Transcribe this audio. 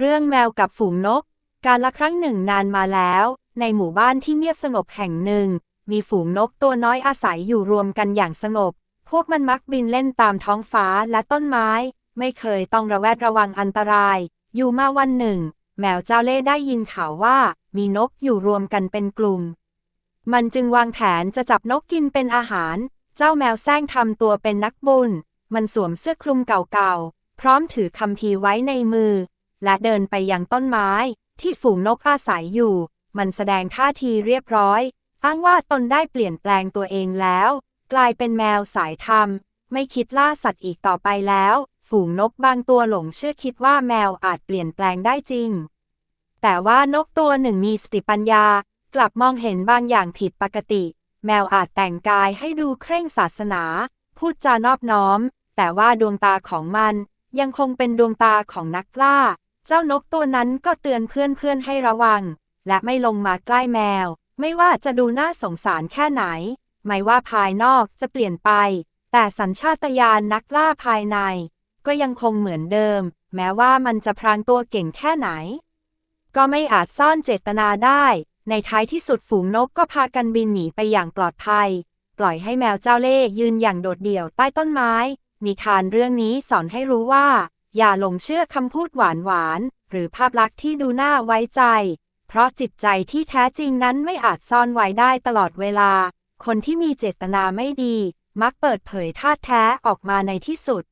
เรื่องแมวกับฝูงนก การละครั้งหนึ่งนานมาแล้ว ในหมู่บ้านที่เงียบสงบแห่งหนึ่ง มีฝูงนกตัวน้อยอาศัยอยู่รวมกันอย่างสงบ พวกมันมักบินเล่นตามท้องฟ้าและต้นไม้ ไม่เคยต้องระแวดระวังอันตราย อยู่มาวันหนึ่ง แมวเจ้าเล่ได้ยินข่าวว่า มีนกอยู่รวมกันเป็นกลุ่ม มันจึงวางแผนจะจับนกกินเป็นอาหาร เจ้าแมวแซงทำตัวเป็นนักบุญ มันสวมเสื้อคลุมเก่าๆ พร้อมถือคำพีไว้ในมือ และเดินไปยังต้นไม้ ที่ฝูงนกอาศัยอยู่ มันแสดงท่าทีเรียบร้อย อ้างว่าตนได้เปลี่ยนแปลงตัวเองแล้ว กลายเป็นแมวสายธรรม ไม่คิดล่าสัตว์อีกต่อไปแล้ว ฝูงนกบางตัวหลงเชื่อคิดว่าแมวอาจเปลี่ยนแปลงได้จริง แต่ว่านกตัวหนึ่งมีสติปัญญา กลับมองเห็นบางอย่างผิดปกติ แมวอาจแต่งกายให้ดูเคร่งศาสนา พูดจานอบน้อม แต่ว่าดวงตาของมันยังคงเป็นดวงตาของนักล่า เจ้านกตัวนั้นก็เตือนเพื่อนๆให้ระวัง และไม่ลงมาใกล้แมว ไม่ว่าจะดูน่าสงสารแค่ไหน ไม่ว่าภายนอกจะเปลี่ยนไป แต่สัญชาตญาณนักล่าภายใน ก็ยังคงเหมือนเดิม แม้ว่ามันจะพรางตัวเก่งแค่ไหน ก็ไม่อาจซ่อนเจตนาได้ ในท้ายที่สุดฝูงนกก็พากันบินหนีไปอย่างปลอดภัย ปล่อยให้แมวเจ้าเล่ห์ยืนอย่างโดดเดี่ยวใต้ต้นไม้นิทานเรื่องนี้สอนให้รู้ว่า อย่าหลงเชื่อคำพูดหวานหวาน หรือภาพลักษณ์ที่ดูน่าไว้ใจ เพราะจิตใจที่แท้จริงนั้นไม่อาจซ่อนไว้ได้ตลอดเวลา คนที่มีเจตนาไม่ดี มักเปิดเผยท่าแท้ออกมาในที่สุด